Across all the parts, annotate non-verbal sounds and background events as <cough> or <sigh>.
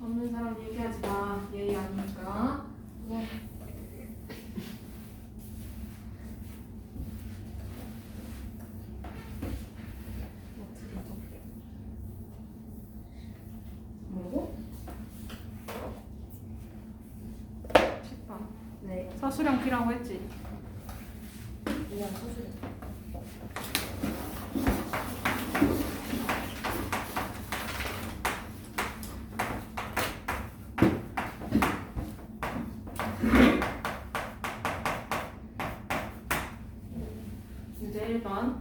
없는 사람 얘기하지 마. 예의 아니니까. 네. 뭐고? 식빵. 네. 서술형 P라고 했지. 그냥 소수래. 이제 1번.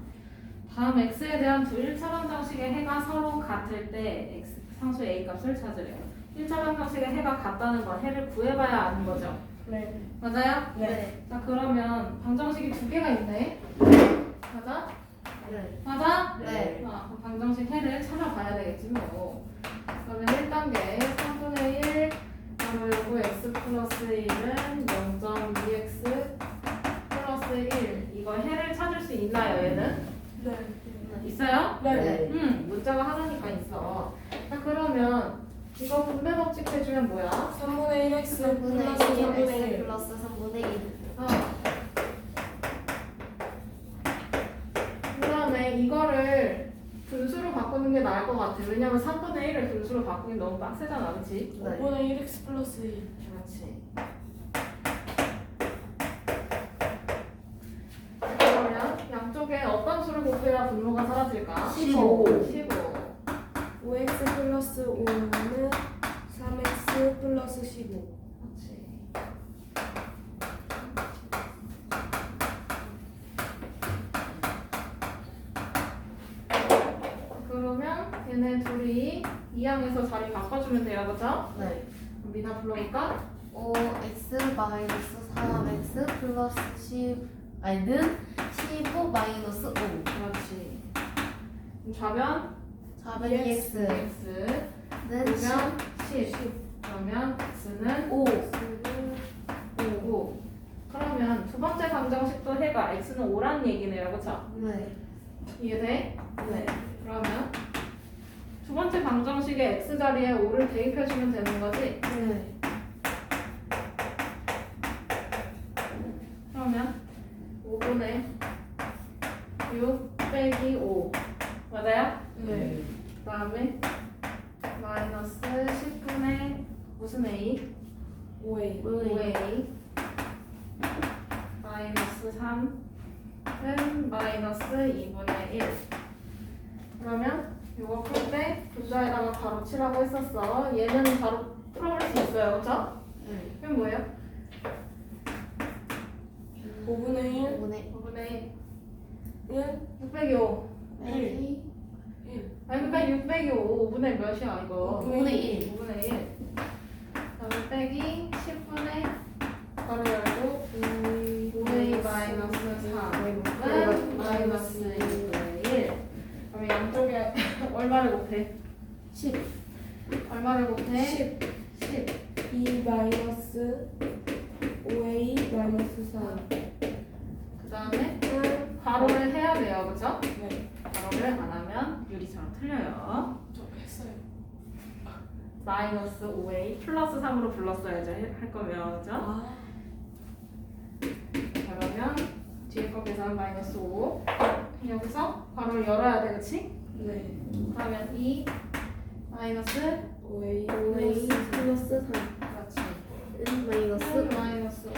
다음 x에 대한 두 1차 방정식의 해가 서로 같을 때 x 상수 a 값을 찾으래요. 1차 방정식의 해가 같다는 건 해를 구해봐야 아는 거죠. 네. 맞아요? 네. 자 그러면 방정식이 두 개가 있네. 맞아? 네. 맞아? 네. 아, 그럼 방정식 해를 찾아봐야 되겠지 뭐. 그러면 1단계 3분의 1 바로 요거 x 플러스 1은 0.2x 플러스 1 이거 해를 찾을 수 있나요 얘는? 네. 있어요? 네. 응 문자가 하나니까 있어. 자 그러면 이거 분배 법칙 해주면 뭐야? 3분의 1x 3분의 플러스 1 3분의 x 1 플러스 3분의 1. 어. 그다음에 이거를 분수로 바꾸는 게 나을 것 같아. 왜냐면 3분의 1을 분수로 바꾸기 너무 빡세잖아, 그렇지? 네. 5분의 1x 플러스 2 그렇지. 그러면 양쪽에 어떤 수를 곱해야 사라질까? 15. 15. 5x 플러스 5는 3x 플러스 15 그렇지. 그러면 얘네 둘이 이항에서 자리 바꿔주면 돼요, 그죠? 네. 그럼 미나 불러볼까? 5x 마이너스 3x 플러스 10 아니는 15 마이너스 5. 그렇지. 그럼 좌변 400x x는 는 10. 그러면 10. 그러면 x는 5. 5고. 그러면 두 번째 방정식도 해가 x는 5라는 얘기네요, 그쵸? 네. 이해돼? 네. 그러면 두 번째 방정식의 x 자리에 5를 대입해주면 되는 거지? 네. 그러면 5분의 6 빼기 5 맞아요? 네 그 다음에 마이너스 10분의 무슨 a? 5a 5a 마이너스 3은 마이너스 2분의 1 그러면 이거 풀 때 분자에다가 바로 치라고 했었어 얘는 바로 풀어볼 수 있어요 그쵸? 네. 이건 뭐예요? 5분의 1 5분의 5분의 1 6 빼기 5 1. 1 아니 그러니까 6 빼기 5 5분의 몇이야 이거 5분의 1. 5분의 1 그다음에 빼기 10분의 바로 열고 5a 마이너스 3은 마이너스 2분의 1 그러면 양쪽에 <laughs> 얼마를 곱해? 10. 얼마를 곱해? 10 10 2 마이너스 5a 마이너스 3그 다음에 은 괄호를 해야 돼요 그죠? 네 괄호를 안 하면 유리처럼 틀려요. 저 했어요. 마이너스 5a 플러스 3으로 불렀어야죠 해- 할 거면. 그죠? 아. 그러면 뒤에 거 계산 마이너스 5 여기서 괄호를 열어야 돼 그치? 네. 그러면 2 마이너스 5a 5a 플러스 3. 그렇지. 은 마이너스 3 마이너스 5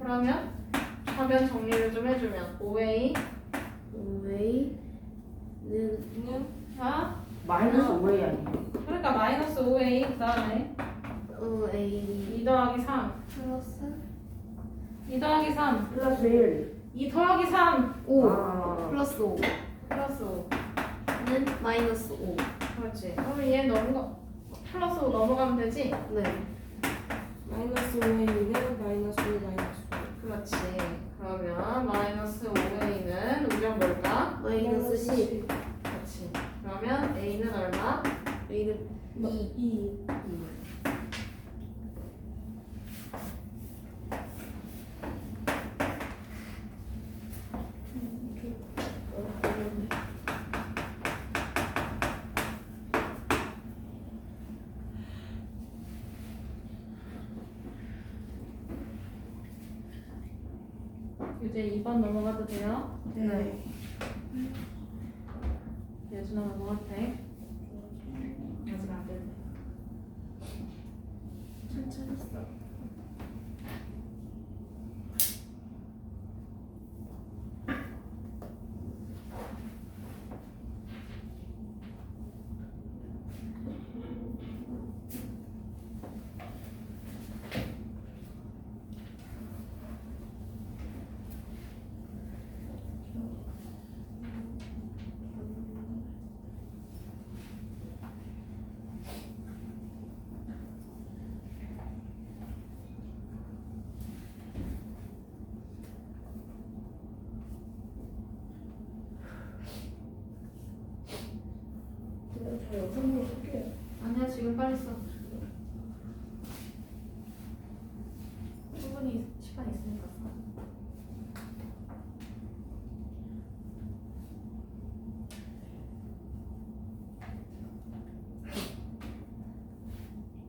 그러면 화면 정리를 좀 해주면 5a 5a 는 는 자 마이너스 5A 아니에요? 그러니까 마이너스 5a 그 다음에 5a 2 더하기 3 플러스? 2 더하기 3 플러스 1. 2 더하기 3 5 아, 플러스 5는 플러스 5 마이너스 5. 그렇지. 그러면 얘 넘어가 플러스 5 넘어가면 되지? 네. 마이너스 5a는 마이너스 5 마이너스 그렇지 그러면 마이너스 5a는 우리가 뭘까? 마이너스 10. 그렇지 그러면 a는 얼마? a는 2. 2 2. 이제 2번 넘어가도 돼요? 네. 예준아 넘어가도 돼? 아직 안 됐네. 천천히 써. 저 영상으로 쓸게요. 아니야 지금 빨리 써. 충분히 시간 있으니까 써.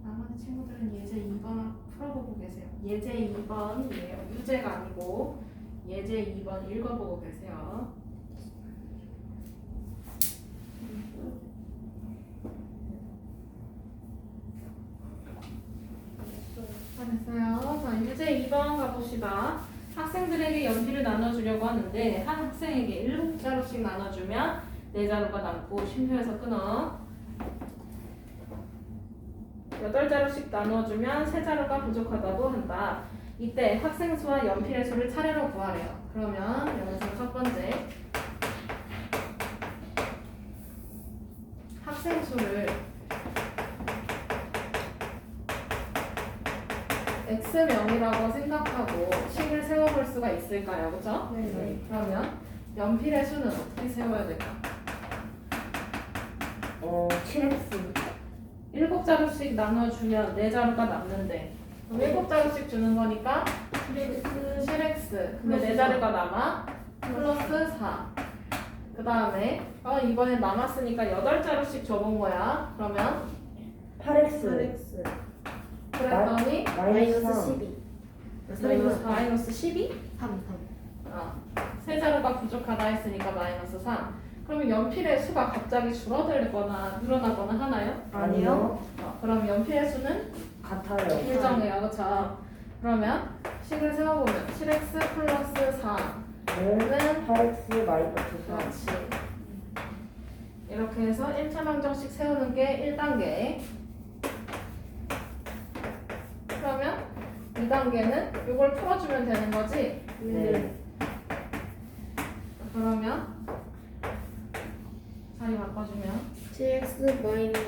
나머지 친구들은 예제 2번 풀어보고 계세요. 예제 2번이에요. 유제가 아니고 예제 2번 읽어보고 계세요. 잘했어요. 자, 유제 2번 가봅시다. 학생들에게 연필을 나눠주려고 하는데 한 학생에게 7자루씩 나눠주면 4자루가 남고 쉼표에서 끊어. 8자루씩 나눠주면 3자루가 부족하다고 한다. 이때 학생 수와 연필의 수를 차례로 구하래요. 그러면 여기서 첫 번째 학생 수를 x명이라고 생각하고 식을 세워볼 수가 있을까요? 그죠? 네. 그러면 연필의 수는 어떻게 세워야 될까? 어, 7x. 일곱 자루씩 나눠주면 네 자루가 남는데 그럼 일곱 자루씩 주는 거니까 7x 근데 네 자루가 남아 플러스 4. 그 다음에 어 이번에 남았으니까 여덟 자루씩 줘본 거야. 그러면 8x. 그랬더니 마이너스 마이너스 3. 12. 마이너스 마이너스 12? 3, 3. 아, 세 자루가 부족하다 했으니까 마이너스 3. 그러면 연필의 수가 갑자기 줄어들거나 늘어나거나 하나요? 아니요. 어, 그럼 연필의 수는 같아요. 일정해요. 그렇죠? 그러면 식을 세워보면 7x 플러스 4는 는 8x 마이너스 3. 그렇지. 이렇게 해서 1차 방정식 세우는 게 1단계. 그러면 2단계는 이걸 풀어주면 되는 거지? 네. 그러면 자리 바꿔주면 7x 마이너스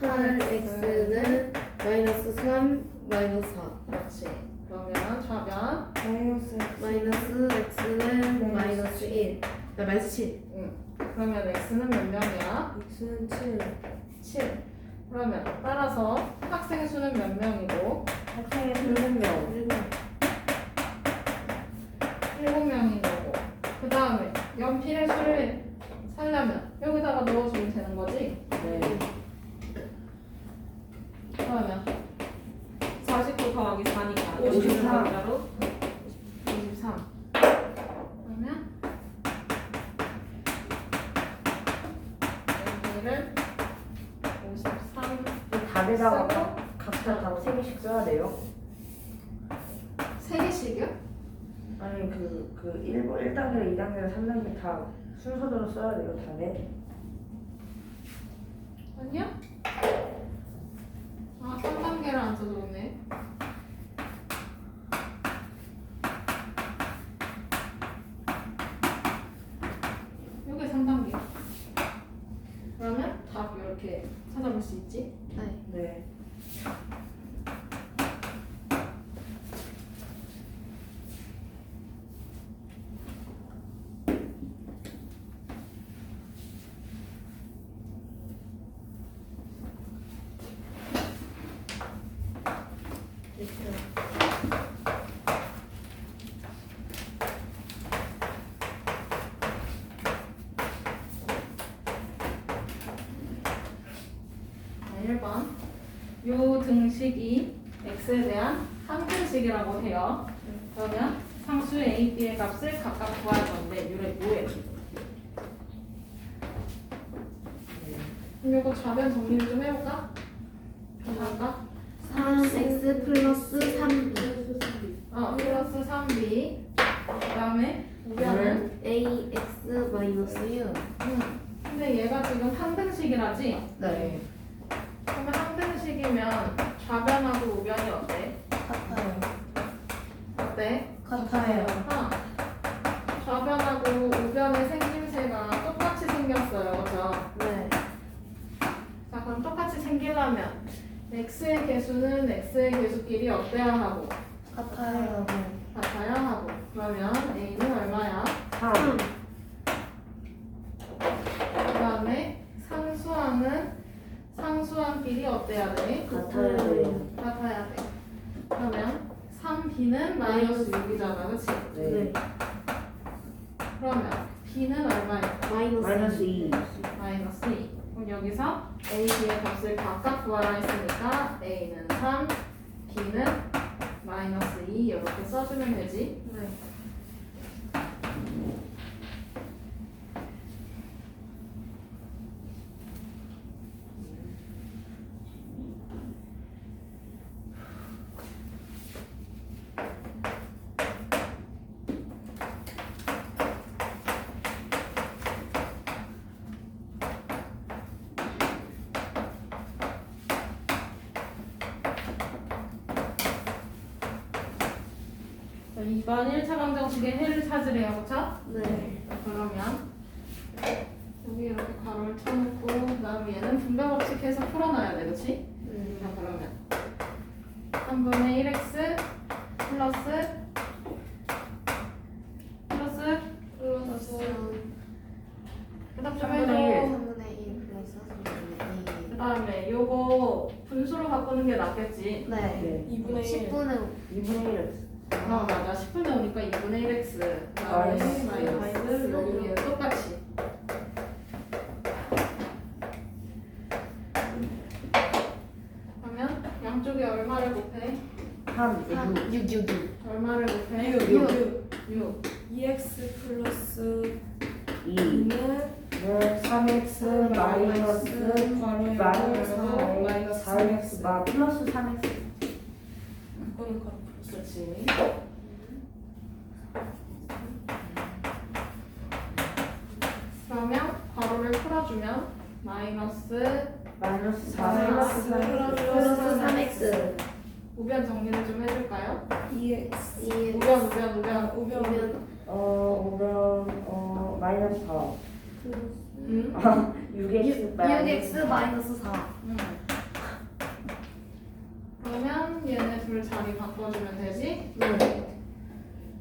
8x는 마이너스 3 마이너스 4. 그렇지. 그러면 좌변 마이너스 마이너스 x는 네. 마이너스 1. 아, 마이너스 7. 응. 그러면 x는 몇 명이야? x는 7. 7. 그러면 따라서 학생 수는 몇 명이고 학생의 7명. 7명인 거고 그 다음에 연필의 수를 살려면 여기다가 넣어주면 되는 거지? 네. 그러면 49 더하기 4니까 53. 53 53 그러면 여기를 53이 답에다가 각- 각자 답 3개씩 써야 돼요. 3개씩이요? 아니, 그, 그 1, 1단계랑 2단계랑 3단계 다 순서대로 써야 돼요, 답에. 아니요? 아 3단계를 안 써줬네 요게 3단계 그러면 답 이렇게 찾아볼 수 있지? 네. 네. 자, 1번. 요 등식이 x에 대한 항등식이라고 해요. 그러면 상수 A, B의 값을 각각 구할 건데 유래 뭐해? 그럼 이거 좌변 정리를 좀 해볼까? 해볼까? 3x 플러스 3b 어, 플러스 3B 그 다음에 우변은 ax 마이너스 6 음. 근데 얘가 지금 항등식이라지? 네. 그러면 항등식이면 좌변하고 우변이 어때? 같아요. 어때? 같아요. 어. 좌변하고 우변의 생김새가 똑같이 생겼어요. 그죠? 네 자, 그럼 똑같이 생기려면 x의 개수는 x의 개수끼리 어때야 하고 같아요. 같아야 하고 그러면 a는 얼마야? 3 그 다음에 상수항은 상수항끼리 어때야 돼? 같아야 돼요. 같아야 돼. 그러면 3b는 마이너스 6이잖아. 그치? 네. 그러면 b는 얼마야? 마이너스 마이너스 2 마이너스 2. 그럼 여기서 a, b의 값을 각각 구하라 했으니까 a는 3, b는 마이너스 2 이렇게 써주면 되지. 네 자, 2번 1차 방정식의 해를 찾으래요. 그쵸? 네. 그러면 여기 이렇게 가로를 쳐놓고 그 다음에 얘는 분배 법칙 해서 풀어놔야 돼. 그치? 네. 자 그러면 3분의 1x 플러스 플러스 플러스 그다음 좀 3분의 해줘 3분의 1 플러스 3분의 1 그 다음에 요거 분수로 바꾸는 게 낫겠지 네 네. 2분의 1. 10분의 2분의 1어 맞아 10분의 5니까 2분의 1x 그 다음에 마이너스. 마이너스 여기는 똑같이 그러면 양쪽에 얼마를 곱해? 3 6 6 6 6 얼마를 곱해? 6. 6. 6 2x 플러스 2 2는 3x 마이너스 괄호에 마이너스 마이너스 4x 마 플러스 3x 그거는 괄호 플러스. 그렇지 그러면 괄호를 풀어주면 마이너스 마이너스 4 마이너스 플러스 3x 우변 정리를 좀 해줄까요? 2x. 2 우변 우변 우변 우변. 어 오면 어 마이너스 4 음? <laughs> 6x 6x 마이너스 4 음. 그러면 얘네 둘 자리 바꿔주면 되지? 네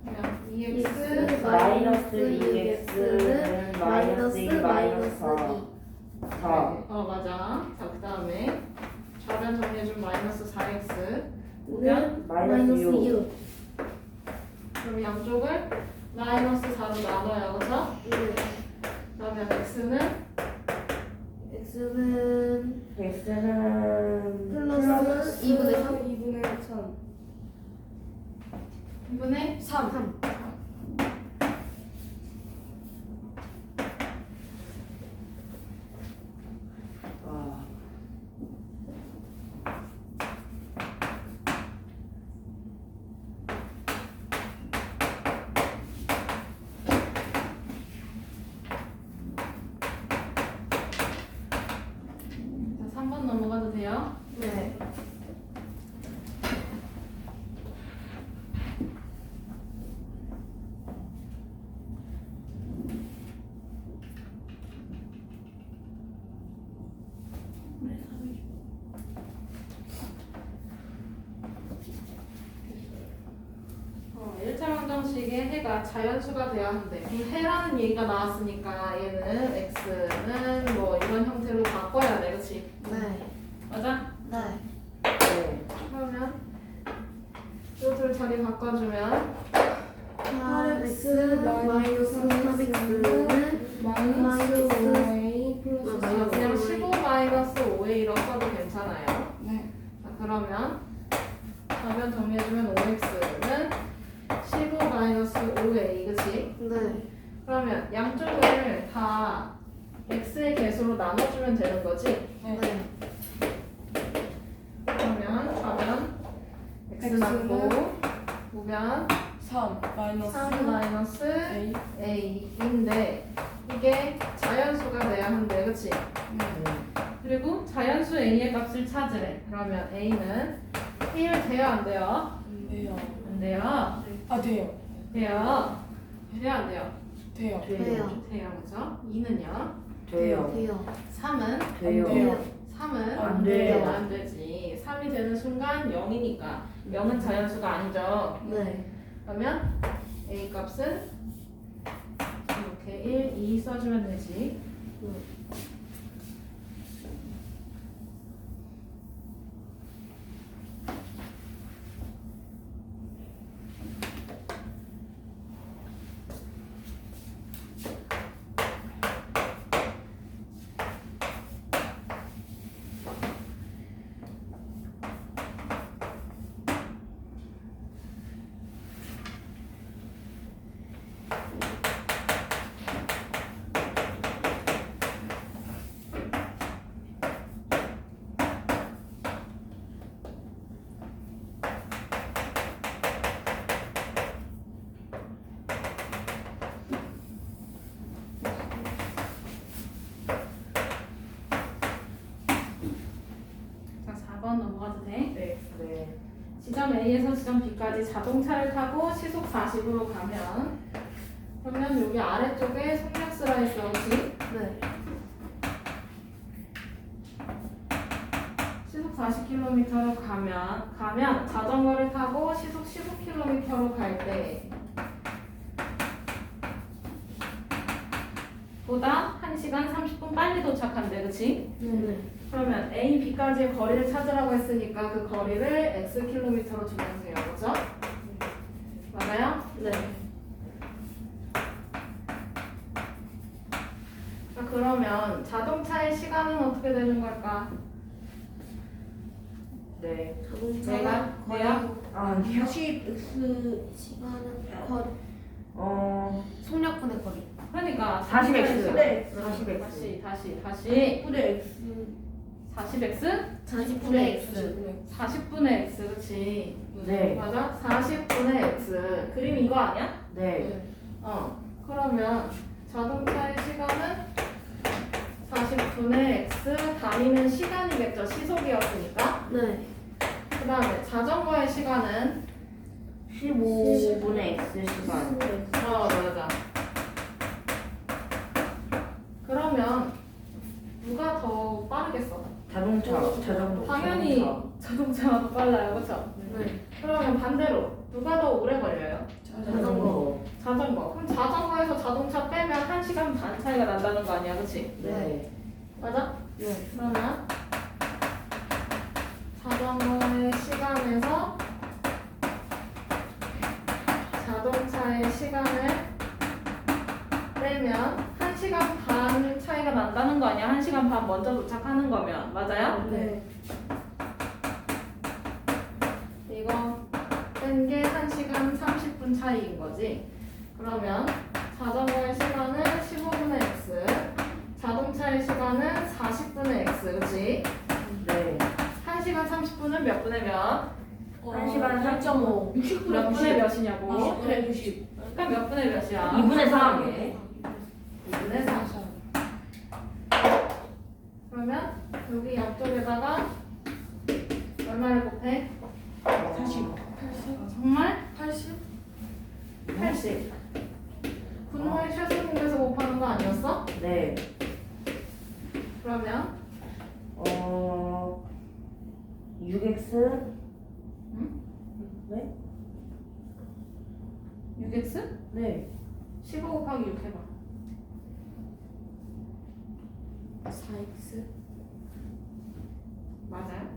그러면 2x 2x 마이너스 마이너스 2x는 6x는 마이너스 마이너스 2 마이너스 마이너스 4어 맞아 자 그 다음에 좌변 정리해준 마이너스 4x 2는 마이너스 마이너스 6. 6 그럼 양쪽을 마이너스 4로 나눠요 그쵸? 네. 그러면 x는 x는 x는 플러스 2분의 3 2분의 3. 2분의 3. 3 아, 자 3번 넘어가도 돼요? 네. 어, 1차 방정식의 해가 자연수가 돼야 한대. 이 해라는 얘기가 나왔으니까 얘는 x는 뭐 이런 형태로 바꿔야 돼, 그렇지? 네. 맞아? 네. 네. 그러면 이것들 자리 바꿔주면 8x 마이너스 3x는 마이너스 5a 플러스 아, 아, 그냥 마이너스 15 마이너스 5a로 써도 괜찮아요. 네. 자, 그러면 좌변 정리해주면 5x는 15 마이너스 네. 그러면 양쪽을 다 x의 개수로 나눠주면 되는 거지? 네. 그러면 가면 x 맞고 보면 3 마이너스 3 마이너스 A a인데 이게 자연수가 돼야 한대 그치? 그리고 자연수 a의 값을 찾으래 그러면 a는 1 돼요 안 돼요? 안돼요 안 돼요 아 돼요 돼요 돼요 안 돼요? 돼요 돼요. 돼요 그죠? 2는요? 돼요. 돼요. 3은? 돼요. 돼요. 3은? 안 돼요. 안 되지 3이 되는 순간 0이니까 0은 자연수가 아니죠 네. 그러면 a 값은 이렇게 1, 2 써주면 되지 자 4번 넘어가도 돼? 네 네. 지점 A에서 지점 B까지 자동차를 타고 시속 40으로 가면 그러면 여기 아래쪽에 속력수라 있어 그치? 네. 시속 40km로 가면 가면 자전거를 타고 시속 15km로 갈 때 보다 1시간 30분 빨리 도착한대 그치? 네. 그러면 A, B까지의 거리를 찾으라고 했으니까 그 거리를 x 킬로미터로 주면서요, 그죠? 맞아요? 네. 자, 그러면 자동차의 시간은 어떻게 되는 걸까? 네. 내가? 내가? 아, 아니요. 10x 시간은 거리. 어, 속력분의 거리. 그러니까 40x. 네. 40x. 다시 다시 다시 9의 x 40x? 40분의 x. 40분의 x 그치? 네. 맞아? 40분의 x 그림 이거 아니야? 네. 어 그러면 자동차의 시간은 40분의 x 다니는 시간이겠죠 시속이었으니까 네. 그 다음에 자전거의 시간은 15분의 x 시간. 어 맞아 그러면 누가 더 빠르겠어? 자동차, 자전거. 당연히 자동차. 자동차가 더 빨라요 그쵸? 네. 그러면 반대로 누가 더 오래 걸려요? 자전거. 자전거 그럼 자전거에서 자동차 빼면 1시간 반 차이가 난다는 거 아니야 그치? 네. 맞아? 네. 그러면 자전거의 시간에서 자동차의 시간을 빼면 1시간 반 차이가 난다는 거 아니야? 1시간 반 먼저 도착하는 거면 맞아요? 네. 이거 뺀 게 1시간 30분 차이인 거지 그러면 자전거의 시간은 15분의 x 자동차의 시간은 40분의 x 그치? 네. 1시간 30분은 몇 분의 몇? 한 시간에 3.5 몇 분의 몇이냐고? 20분의 90 그러니까 몇 분의 몇이야? 2분의 3. 2분의 3 그러면 여기 옆쪽에다가 얼마를 곱해? 40 정말? 80 80 분모의 최소분에서 곱하는 거 아니었어? 네. 그러면 어, 6x. 응? 네? 6x? 네. 15 곱하기 6 해봐 4x 맞아요?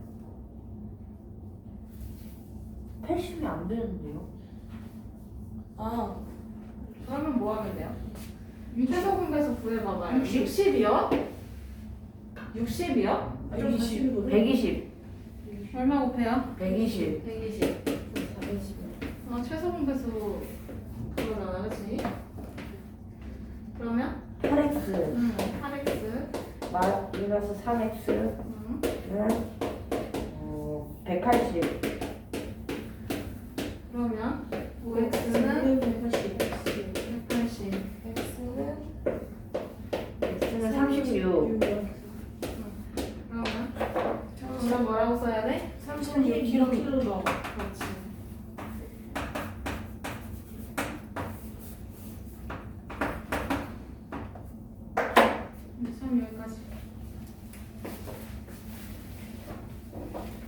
80이 안 되는데요? 아 그러면 뭐 하면 돼요? 최소분배수 구해봐봐요 60. 60이요? 60이요? 120 120. 얼마 곱해요? 120. 120 어, 최소분배수 그거잖아 그치? 그러면 8x 음, 8x 마이너스 3x는 음, 어, 180